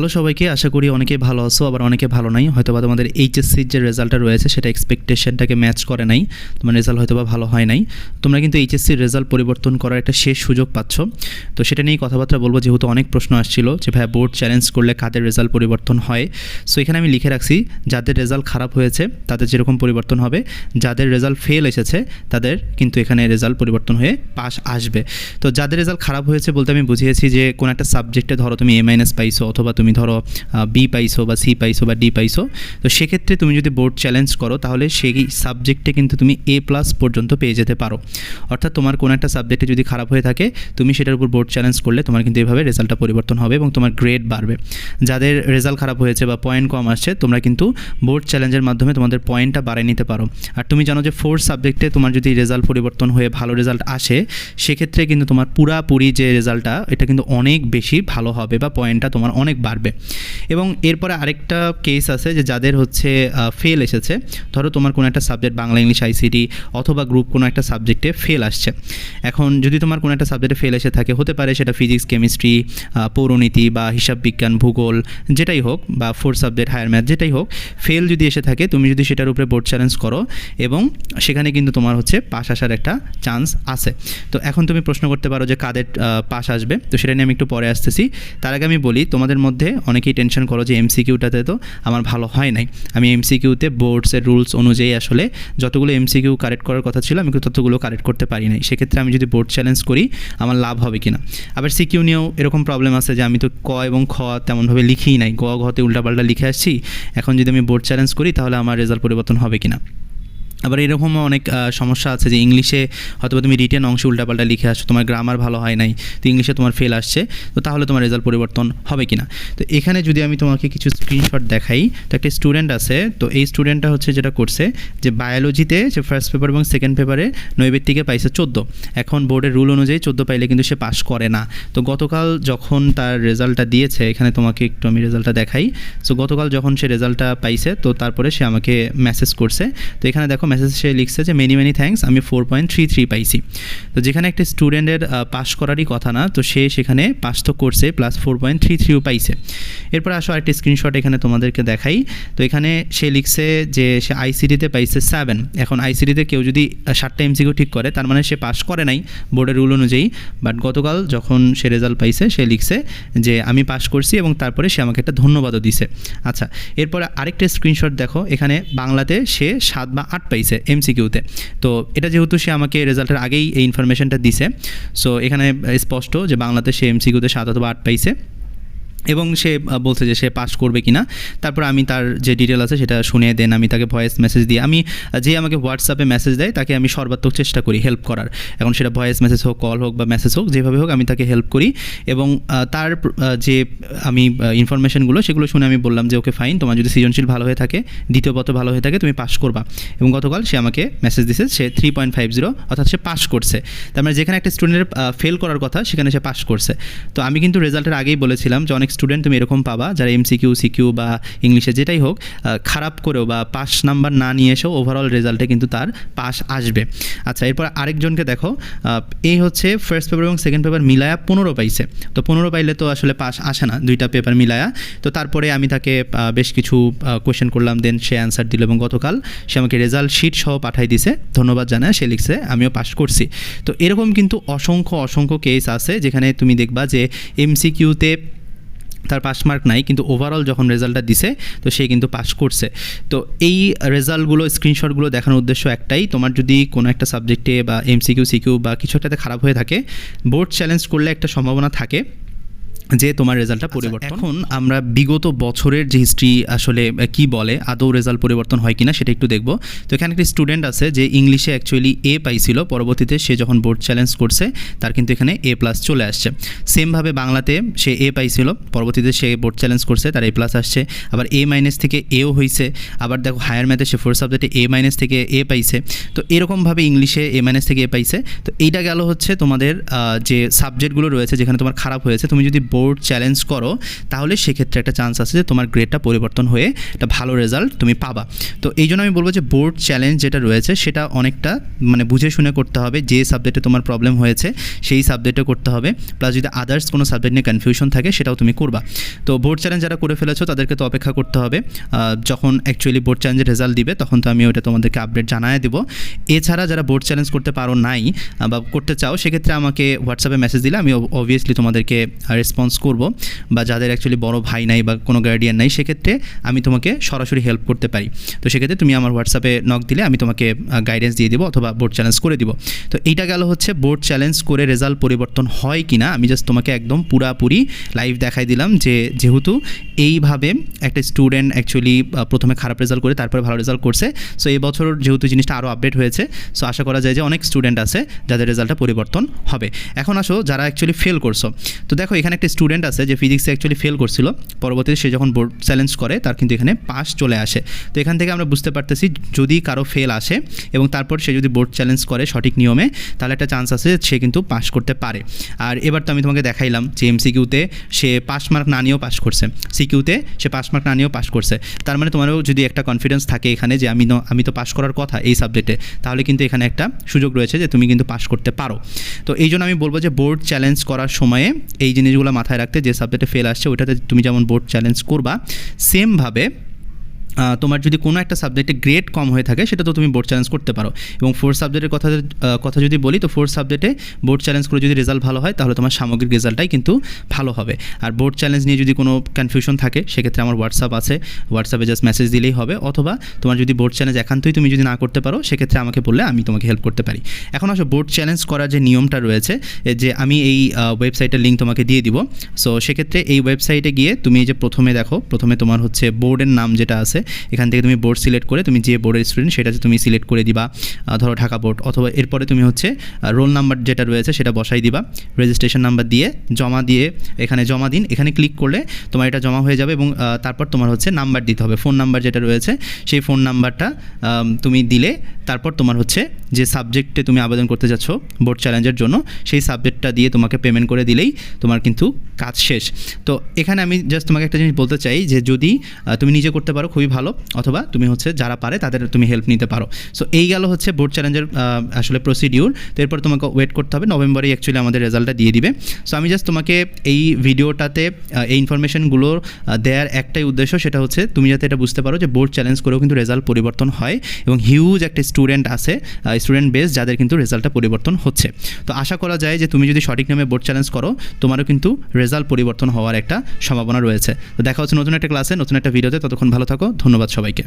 Hello সবাইকে, আশা করি অনেকে ভালো আছো, আবার অনেকে ভালো নাই। হয়তো বা তোমাদের এইচএসসির যে রেজাল্টটা রয়েছে, সেটা এক্সপেকটেশনটাকে ম্যাচ করে নাই, তোমার রেজাল্ট হয়তো বা ভালো হয় নাই। তোমরা কিন্তু এইচএসসির রেজাল্ট পরিবর্তন করার একটা শেষ সুযোগ পাচ্ছ। তো সেটা নিয়েই কথাবার্তা বলব, যেহেতু অনেক প্রশ্ন আসছিল যে ভাই বোর্ড চ্যালেঞ্জ করলে কাদের রেজাল্ট পরিবর্তন হয়? সো এখানে আমি লিখে রাখছি, যাদের রেজাল্ট খারাপ হয়েছে, তাদের যেরকম পরিবর্তন হবে, যাদের রেজাল্ট ফেল এসেছে, তাদের কিন্তু এখানে রেজাল্ট পরিবর্তন হয়ে পাস আসবে। তো যাদের রেজাল্ট খারাপ হয়েছে বলতে আমি বুঝিয়েছি যে, কোনো একটা সাবজেক্টে ধরো তুমি এ মাইনাস পাইছো, অথবা তুমি ধরো বি পাইছো বা সি পাইছো বা ডি পাইছো, তো সেক্ষেত্রে তুমি যদি বোর্ড চ্যালেঞ্জ করো, তাহলে সেই সাবজেক্টে কিন্তু তুমি এ প্লাস পর্যন্ত পেয়ে যেতে পারো। অর্থাৎ তোমার কোনো একটা সাবজেক্টে যদি খারাপ হয়ে থাকে, তুমি সেটার উপর বোর্ড চ্যালেঞ্জ করলে তোমার কিন্তু এভাবে রেজাল্টটা পরিবর্তন হবে এবং তোমার গ্রেড বাড়বে। যাদের রেজাল্ট খারাপ হয়েছে বা পয়েন্ট কম আসছে, তোমরা কিন্তু বোর্ড চ্যালেঞ্জের মাধ্যমে তোমাদের পয়েন্টটা বাড়িয়ে নিতে পারো। আর তুমি জানো যে ফোর্থ সাবজেক্টে তোমার যদি রেজাল্ট পরিবর্তন হয়ে ভালো রেজাল্ট আসে, সেক্ষেত্রে কিন্তু তোমার পুরাপুরি যে রেজাল্টটা এটা কিন্তু অনেক বেশি ভালো হবে বা পয়েন্টটা তোমার অনেক বাড়বে। এবং এরপরে আরেকটা কেস আছে যে যাদের হচ্ছে ফেল এসেছে। ধরো তোমার কোনো একটা সাবজেক্ট বাংলা, ইংলিশ আইসিটি অথবা গ্রুপ কোনো একটা সাবজেক্টে ফেল আসছে। এখন যদি তোমার কোনো একটা সাবজেক্টে ফেল এসে থাকে, হতে পারে সেটা ফিজিক্স কেমিস্ট্রি পৌরনীতি বা হিসাব বিজ্ঞান, ভূগোল, যেটাই হোক বা ফোর সাবজেক্ট হায়ার ম্যাথ যেটাই হোক ফেল যদি এসে থাকে, তুমি যদি সেটার উপরে বোর্ড চ্যালেঞ্জ করো এবং সেখানে কিন্তু তোমার হচ্ছে পাশ আসার একটা চান্স আছে। তো এখন তুমি প্রশ্ন করতে পারো যে কাদের পাশ আসবে। তো সেটা নিয়ে আমি একটু পরে আসতেছি। তার আগে আমি বলি, তোমাদের মধ্যে অনেকেই টেনশন করো যে এমসিকিউটাতে তো আমার ভালো হয় নাই। আমি এমসিকিউতে বোর্ডসের রুলস অনুযায়ী আসলে যতগুলো এমসিকিউ কারেক্ট করার কথা ছিল, আমি ততগুলো কারেক্ট করতে পারি নাই। সেক্ষেত্রে আমি যদি বোর্ড চ্যালেঞ্জ করি, আমার লাভ হবে কিনা? আবার সিকিউ নিয়েও এরকম প্রবলেম আছে যে আমি তো ক এবং খ তেমনভাবে লিখিই নাই। গ ঘতে উল্টাপাল্টা লিখে আসছি। এখন যদি আমি বোর্ড চ্যালেঞ্জ করি, তাহলে আমার রেজাল্ট পরিবর্তন হবে কিনা? আবার এরকমও অনেক সমস্যা আছে যে ইংলিশে হয়তো তুমি রিটেন অংশে উল্টাপাল্টা লিখে আসছো, তোমার গ্রামার ভালো হয় নাই, তো ইংলিশে তোমার ফেল আসছে, তো তাহলে তোমার রেজাল্ট পরিবর্তন হবে কি না তো এখানে যদি আমি তোমাকে কিছু স্ক্রিনশট দেখাই, তো একটা স্টুডেন্ট আছে, তো এই স্টুডেন্টটা হচ্ছে যেটা করছে যে বায়োলজিতে যে ফার্স্ট পেপার এবং সেকেন্ড পেপারে নৈবেত্তিকে পাইছে চোদ্দ। এখন বোর্ডের রুল অনুযায়ী চোদ্দ পাইলে কিন্তু সে পাস করে না। তো গতকাল যখন তার রেজাল্টটা দিয়েছে, এখানে তোমাকে একটু আমি রেজাল্টটা দেখাই। সো গতকাল যখন সে রেজাল্টটা পাইছে, তো তারপরে সে আমাকে মেসেজ করছে। তো এখানে দেখো মেসেজ সে লিখছে যে মেনি মেনি থ্যাঙ্কস আমি ফোর পয়েন্ট থ্রি থ্রি পাইছি। তো যেখানে একটা স্টুডেন্টের পাস করারই কথা না, তো সে সেখানে পাস তো করছে প্লাস ফোর পয়েন্ট থ্রি থ্রিও পাইছে। এরপর আসো আরেকটি স্ক্রিনশট এখানে তোমাদেরকে দেখাই। তো এখানে সে লিখছে যে, সে আইসিডিতে পাইছে সেভেন এখন আইসিডিতে কেউ যদি সাতটা এমসিকিউ ঠিক করে, তার মানে সে পাস করে নাই বোর্ডের রুল অনুযায়ী। বাট গতকাল যখন সে রেজাল্ট পাইছে, সে লিখছে যে, আমি পাস করছি এবং তারপরে সে আমাকে একটা ধন্যবাদও দিছে। আচ্ছা এরপরে আরেকটা স্ক্রিনশট দেখো। এখানে বাংলাতে সে সাত বা আট পাইছে। এমসিকিউতে তো। এটা যেহেতু সে আমাকে রেজাল্টের আগেই এই ইনফরমেশনটা দিছে সো এখানে স্পষ্ট যে বাংলাতে সে এমসিকিউতে সাত অথবা আট পাইছে। এবং সে বলছে যে সে পাস করবে কিনা। তারপর আমি তার যে ডিটেল আছে সেটা শুনে দেন, আমি তাকে ভয়েস মেসেজ দিই। আমি, যে আমাকে হোয়াটসঅ্যাপে মেসেজ দেয়, তাকে আমি সর্বাত্মক চেষ্টা করি হেল্প করার। এখন সেটা ভয়েস মেসেজ হোক কল হোক বা মেসেজ হোক, যেভাবে হোক আমি তাকে হেল্প করি। এবং তার যে আমি ইনফরমেশনগুলো সেগুলো শুনে আমি বললাম যে, ওকে ফাইন তোমার যদি সৃজনশীল ভালো হয়ে থাকে, দ্বিতীয় পথ ভালো হয়ে থাকে, তুমি পাস করবা। এবং গতকাল সে আমাকে মেসেজ দিছে, সে থ্রি পয়েন্ট ফাইভ জিরো অর্থাৎ সে পাস করছে। তার মানে যেখানে একটা স্টুডেন্টের ফেল করার কথা, সেখানে সে পাস করছে। তো আমি কিন্তু রেজাল্টের আগেই বলেছিলাম যে, অনেক স্টুডেন্ট তুমি এরকম পাবা, যারা এমসিকিউ সিকিউ বা ইংলিশে যেটাই হোক খারাপ করেও বা পাস নাম্বার না নিয়ে এসেও ওভারঅল রেজাল্টে কিন্তু তার পাস আসবে। আচ্ছা এরপর আরেকজনকে দেখো এই হচ্ছে ফার্স্ট পেপার এবং সেকেন্ড পেপার মিলায়া পনেরো পাইছে। তো পনেরো পাইলে তো আসলে পাস আসে না, দুইটা পেপার মিলায়া। তো তারপরে আমি তাকে বেশ কিছু কোয়েশ্চেন করলাম দেন সে অ্যান্সার দিল এবং গতকাল সে আমাকে রেজাল্ট শিট সহ পাঠাই দিছে। ধন্যবাদ জানায়, সে লিখছে, আমিও পাস করছি। তো এরকম কিন্তু অসংখ্য অসংখ্য কেস আছে যেখানে তুমি দেখবা যে এমসিকিউতে তার পাস মার্ক নাই, কিন্তু ওভারঅল যখন রেজাল্টটা দিছে, তো সে কিন্তু পাস করছে। তো এই রেজাল্টগুলো স্ক্রিনশটগুলো দেখানোর উদ্দেশ্য একটাই, তোমার যদি কোনো একটা সাবজেক্টে বা এমসিকিউ সিকিউ বা কিছু একটাতে খারাপ হয়ে থাকে বোর্ড চ্যালেঞ্জ করলে একটা সম্ভাবনা থাকে। যে তোমার রেজাল্টটা পরিবর্তন। এখন আমরা বিগত বছরের যে হিস্ট্রি আসলে কি বলে আদৌ রেজাল্ট পরিবর্তন হয় কিনা সেটা একটু দেখব। তো এখানে একটি স্টুডেন্ট আছে যে ইংলিশে অ্যাকচুয়ালি এ পাইছিল পরবর্তীতে সে যখন বোর্ড চ্যালেঞ্জ করছে তার কিন্তু এখানে এ প্লাস চলে আসছে। সেমভাবে বাংলাতে সে এ পাইছিল পরবর্তীতে সে বোর্ড চ্যালেঞ্জ করছে তার এ প্লাস আসছে। আবার এ মাইনাস থেকে এও হয়েছে আবার দেখো হায়ার ম্যাথে সে ফোর সাবজেক্টে এ মাইনাস থেকে এ পাইছে। তো এরকমভাবে ইংলিশে এ মাইনাস থেকে এ পাইছে। তো এইটা গেল হচ্ছে তোমাদের যে সাবজেক্টগুলো রয়েছে যেখানে তোমার খারাপ হয়েছে তুমি যদি বোর্ড চ্যালেঞ্জ করো, তাহলে সেক্ষেত্রে একটা চান্স আছে যে তোমার গ্রেডটা পরিবর্তন হয়ে একটা ভালো রেজাল্ট তুমি পাবা। তো এই জন্য আমি বলব যে বোর্ড চ্যালেঞ্জ যেটা রয়েছে সেটা অনেকটা মানে বুঝে শুনে করতে হবে যে সাবজেক্টে তোমার প্রবলেম হয়েছে, সেই সাবজেক্টে করতে হবে। প্লাস যদি আদার্স কোনো সাবজেক্ট নিয়ে কনফিউশন থাকে সেটাও তুমি করবা। তো বোর্ড চ্যালেঞ্জ যারা করে ফেলেছো তাদেরকে তো অপেক্ষা করতে হবে। যখন অ্যাকচুয়ালি বোর্ড চ্যালেঞ্জের রেজাল্ট দিবে তখন তো আমি ওটা তোমাদেরকে আপডেট জানায় দেবো। এছাড়া যারা বোর্ড চ্যালেঞ্জ করতে পারো নাই বা করতে চাও, সেক্ষেত্রে আমাকে হোয়াটসঅ্যাপে মেসেজ দিলে আমি অবভিয়াসলি তোমাদেরকে রেসপন্স করব বা যাদের অ্যাকচুয়ালি বড় ভাই নাই বা কোনো গার্ডিয়ান নাই, সেক্ষেত্রে আমি তোমাকে সরাসরি হেল্প করতে পারি। তো সেক্ষেত্রে তুমি আমার হোয়াটসঅ্যাপে নক দিলে আমি তোমাকে গাইডেন্স দিয়ে দিব অথবা বোর্ড চ্যালেঞ্জ করে দিব। তো এইটা গেল হচ্ছে বোর্ড চ্যালেঞ্জ করে রেজাল্ট পরিবর্তন হয় কি না আমি জাস্ট তোমাকে একদম পুরাপুরি লাইভ দেখাই দিলাম যে যেহেতু এইভাবে একটা স্টুডেন্ট অ্যাকচুয়ালি প্রথমে খারাপ রেজাল্ট করে, তারপরে ভালো রেজাল্ট করছে। সো এই বছর যেহেতু জিনিসটা আরও আপডেট হয়েছে সো আশা করা যায় যে অনেক স্টুডেন্ট আছে যাদের রেজাল্টটা পরিবর্তন হবে। এখন আসো যারা অ্যাকচুয়ালি ফেল করছ। তো দেখো এখানে একটা স্টুডেন্ট আছে যে ফিজিক্সে অ্যাকচুয়ালি ফেল করছিল, পরবর্তীতে সে যখন বোর্ড চ্যালেঞ্জ করে, তার কিন্তু এখানে পাস চলে আসে। তো এখান থেকে আমরা বুঝতে পারতেছি, যদি কারও ফেল আসে এবং তারপর সে যদি বোর্ড চ্যালেঞ্জ করে সঠিক নিয়মে, তাহলে একটা চান্স আছে সে কিন্তু পাস করতে পারে। আর এবার তো আমি তোমাকে দেখাইলাম যে এমসিকিউতে সে পাস মার্ক না নিয়েও পাস করছে। সিকিউতে সে পাস মার্ক না নিয়েও পাস করছে। তার মানে তোমারও যদি একটা কনফিডেন্স থাকে এখানে যে আমি আমি তো পাস করার কথা এই সাবজেক্টে তাহলে কিন্তু এখানে একটা সুযোগ রয়েছে যে তুমি কিন্তু পাস করতে পারো। তো এই জন্য আমি বলব যে বোর্ড চ্যালেঞ্জ করার সময়ে এই জিনিসগুলো মাথায় রাখতে যে সাবজেক্টে ফেল আসছে ওইটাতে তুমি যেমন বোর্ড চ্যালেঞ্জ করবা সেমভাবে তোমার যদি কোনো একটা সাবজেক্টে গ্রেড কম হয়ে থাকে, সেটা তো তুমি বোর্ড চ্যালেঞ্জ করতে পারো। এবং ফোর্থ সাবজেক্টের কথা কথা যদি বলি, তো ফোর্থ সাবজেক্টে বোর্ড চ্যালেঞ্জ করে যদি রেজাল্ট ভালো হয়, তাহলে তোমার সামগ্রিক রেজাল্টটাই কিন্তু ভালো হবে। আর বোর্ড চ্যালেঞ্জ নিয়ে যদি কোনো কনফিউশন থাকে, সেক্ষেত্রে আমার হোয়াটসঅ্যাপ আছে। হোয়াটসঅ্যাপে জাস্ট মেসেজ দিলেই হবে। অথবা তোমার যদি বোর্ড চ্যালেঞ্জ একান্তই তুমি যদি না করতে পারো, সেক্ষেত্রে আমাকে বললে আমি তোমাকে হেল্প করতে পারি। এখন আসো বোর্ড চ্যালেঞ্জ করার যে নিয়মটা রয়েছে যে আমি এই ওয়েবসাইটের লিঙ্ক তোমাকে দিয়ে দিব। সো সেক্ষেত্রে এই ওয়েবসাইটে গিয়ে তুমি যে প্রথমে দেখো, প্রথমে তোমার হচ্ছে বোর্ডের নাম যেটা আছে এখান থেকে তুমি বোর্ড সিলেক্ট করে তুমি যে বোর্ডের স্টুডেন্ট সেটা তুমি সিলেক্ট করে দিবা ধরো ঢাকা বোর্ড অথবা এরপরে তুমি হচ্ছে রোল নাম্বার যেটা রয়েছে সেটা বসাই দিবা রেজিস্ট্রেশন নাম্বার দিয়ে জমা দিয়ে এখানে জমা দিন, এখানে ক্লিক করলে তোমার এটা জমা হয়ে যাবে এবং তারপর তোমার হচ্ছে নাম্বার দিতে হবে। ফোন নাম্বার যেটা রয়েছে, সেই ফোন নাম্বারটা তুমি দিলে তারপর তোমার হচ্ছে যে সাবজেক্টে তুমি আবেদন করতে যাচ্ছ বোর্ড চ্যালেঞ্জের জন্য, সেই সাবজেক্টটা দিয়ে তোমাকে পেমেন্ট করে দিলেই তোমার কিন্তু কাজ শেষ। তো এখানে আমি জাস্ট তোমাকে একটা জিনিস বলতে চাই যে যদি তুমি নিজে করতে পারো, খুবই ভালো, অথবা তুমি হচ্ছে যারা পারে তাদের তুমি হেল্প নিতে পারো। সো এই গেল হচ্ছে বোর্ড চ্যালেঞ্জের আসলে প্রসিডিউর তো এরপর তোমাকে ওয়েট করতে হবে নভেম্বরেই অ্যাকচুয়ালি আমাদের রেজাল্টটা দিয়ে দিবে। সো আমি জাস্ট তোমাকে এই ভিডিওটাতে এই ইনফরমেশনগুলো দেওয়ার একটাই উদ্দেশ্য সেটা হচ্ছে তুমি যাতে এটা বুঝতে পারো যে বোর্ড চ্যালেঞ্জ করেও কিন্তু রেজাল্ট পরিবর্তন হয় এবং হিউজ একটা স্টুডেন্ট আছে স্টুডেন্ট বেস যাদের কিন্তু রেজাল্টটা পরিবর্তন হচ্ছে। তো আশা করা যায় যে তুমি যদি সঠিক নামে বোর্ড চ্যালেঞ্জ করো, তোমারও কিন্তু রেজাল্ট পরিবর্তন হওয়ার একটা সম্ভাবনা রয়েছে। তো দেখা হচ্ছে নতুন একটা ক্লাসে, নতুন একটা ভিডিওতে, ততক্ষণ ভালো থাকো, ধন্যবাদ সবাইকে।